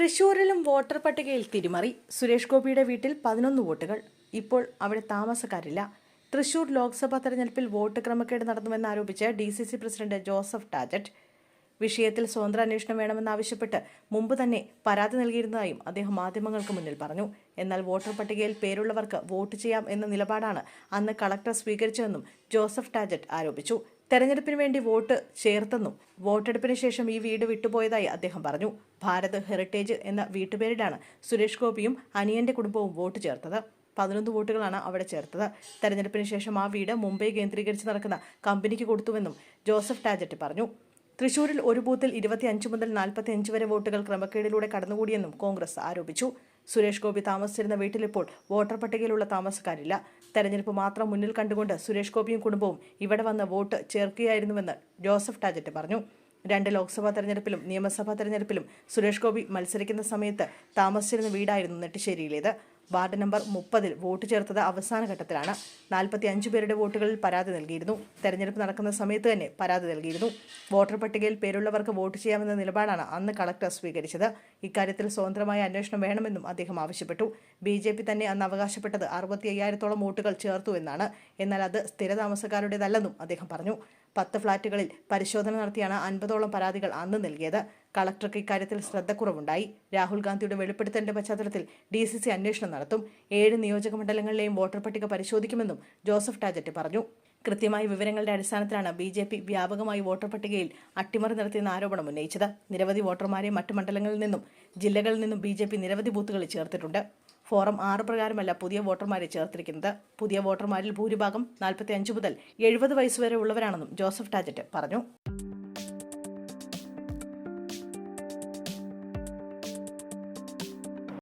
തൃശൂരിലും voter പട്ടികയിൽ തിരിമറി. സുരേഷ് ഗോപിയുടെ വീട്ടിൽ പതിനൊന്ന് വോട്ടുകൾ. ഇപ്പോൾ അവിടെ താമസക്കാരില്ല. തൃശൂർ ലോക്സഭാ തെരഞ്ഞെടുപ്പിൽ വോട്ട് ക്രമക്കേട് നടന്നുവെന്നാരോപിച്ച് D C C president Joseph Tajet. വിഷയത്തിൽ സ്വതന്ത്ര അന്വേഷണം വേണമെന്നാവശ്യപ്പെട്ട് മുമ്പ് തന്നെ പരാതി നൽകിയിരുന്നതായും അദ്ദേഹം മാധ്യമങ്ങൾക്ക് മുന്നിൽ പറഞ്ഞു. എന്നാൽ വോട്ടർ പട്ടികയിൽ പേരുള്ളവർക്ക് വോട്ട് ചെയ്യാം എന്ന നിലപാടാണ് അന്ന് കളക്ടർ സ്വീകരിച്ചതെന്നും ജോസഫ് ടാജറ്റ് ആരോപിച്ചു. തെരഞ്ഞെടുപ്പിന് വേണ്ടി വോട്ട് ചേർത്തെന്നും വോട്ടെടുപ്പിന് ശേഷം ഈ വീട് വിട്ടുപോയതായി അദ്ദേഹം പറഞ്ഞു. ഭാരത് ഹെറിറ്റേജ് എന്ന വീട്ടുപേരിലാണ് സുരേഷ് ഗോപിയും അനിയന്റെ കുടുംബവും വോട്ട് ചേർത്തത്. പതിനൊന്ന് വോട്ടുകളാണ് അവിടെ ചേർത്തത്. തെരഞ്ഞെടുപ്പിന് ശേഷം ആ വീട് മുംബൈ കേന്ദ്രീകരിച്ച് നടക്കുന്ന കമ്പനിക്ക് കൊടുത്തുവെന്നും ജോസഫ് ടാജറ്റ് പറഞ്ഞു. തൃശൂരിൽ ഒരു ബൂത്തിൽ ഇരുപത്തിയഞ്ച് മുതൽ നാൽപ്പത്തി അഞ്ച് വരെ വോട്ടുകൾ ക്രമക്കേടിലൂടെ കടന്നുകൂടിയെന്നും കോൺഗ്രസ് ആരോപിച്ചു. സുരേഷ് ഗോപി താമസിച്ചിരുന്ന വീട്ടിലിപ്പോൾ വോട്ടർ പട്ടികയിലുള്ള താമസക്കാരില്ല. തെരഞ്ഞെടുപ്പ് മാത്രം മുന്നിൽ കണ്ടുകൊണ്ട് സുരേഷ് ഗോപിയും കുടുംബവും ഇവിടെ വന്ന് വോട്ട് ചേർക്കുകയായിരുന്നുവെന്ന് ജോസഫ് ടാജറ്റ് പറഞ്ഞു. രണ്ട് ലോക്സഭാ തെരഞ്ഞെടുപ്പിലും നിയമസഭാ തെരഞ്ഞെടുപ്പിലും സുരേഷ് ഗോപി മത്സരിക്കുന്ന സമയത്ത് താമസിച്ചിരുന്ന വീടായിരുന്നു നെട്ടിശ്ശേരിയിലേത്. വാർഡ് നമ്പർ മുപ്പതിൽ വോട്ട് ചേർത്തത് അവസാന ഘട്ടത്തിലാണ്. നാൽപ്പത്തി അഞ്ച് പേരുടെ വോട്ടുകളിൽ പരാതി നൽകിയിരുന്നു. തെരഞ്ഞെടുപ്പ് നടക്കുന്ന സമയത്ത് തന്നെ പരാതി നൽകിയിരുന്നു. വോട്ടർ പട്ടികയിൽ പേരുള്ളവർക്ക് വോട്ട് ചെയ്യാമെന്ന നിലപാടാണ് അന്ന് കളക്ടർ സ്വീകരിച്ചത്. ഇക്കാര്യത്തിൽ സ്വതന്ത്രമായ അന്വേഷണം വേണമെന്നും അദ്ദേഹം ആവശ്യപ്പെട്ടു. ബി ജെ പി തന്നെ അന്ന് അവകാശപ്പെട്ടത് അറുപത്തി അയ്യായിരത്തോളം വോട്ടുകൾ ചേർത്തു എന്നാണ്. എന്നാൽ അത് സ്ഥിരതാമസക്കാരുടേതല്ലെന്നും അദ്ദേഹം പറഞ്ഞു. പത്ത് ഫ്ളാറ്റുകളിൽ പരിശോധന നടത്തിയാണ് അൻപതോളം പരാതികൾ അന്ന് നൽകിയത്. കളക്ടർക്ക് ഇക്കാര്യത്തിൽ ശ്രദ്ധക്കുറവുണ്ടായി രാഹുൽ ഗാന്ധിയുടെ വെളിപ്പെടുത്തലിന്റെ പശ്ചാത്തലത്തിൽ ഡി സി സി അന്വേഷണം നടത്തും. ഏഴ് നിയോജക മണ്ഡലങ്ങളിലെയും വോട്ടർ പട്ടിക പരിശോധിക്കുമെന്നും ജോസഫ് ടാജറ്റ് പറഞ്ഞു. കൃത്യമായ വിവരങ്ങളുടെ അടിസ്ഥാനത്തിലാണ് ബി ജെ പി വ്യാപകമായി വോട്ടർ പട്ടികയിൽ അട്ടിമറി നടത്തിയെന്ന ആരോപണം ഉന്നയിച്ചത്. നിരവധി വോട്ടർമാരെ മറ്റു മണ്ഡലങ്ങളിൽ നിന്നും ജില്ലകളിൽ നിന്നും ബി നിരവധി ബൂത്തുകളിൽ ചേർത്തിട്ടുണ്ട്. ഫോറം ആറ് പ്രകാരമല്ല പുതിയ വോട്ടർമാരെ ചേർത്തിരിക്കുന്നത്. പുതിയ വോട്ടർമാരിൽ ഭൂരിഭാഗം നാൽപ്പത്തി അഞ്ച് മുതൽ എഴുപത് വയസ്സുവരെ ഉള്ളവരാണെന്നും ജോസഫ് ടാജറ്റ് പറഞ്ഞു.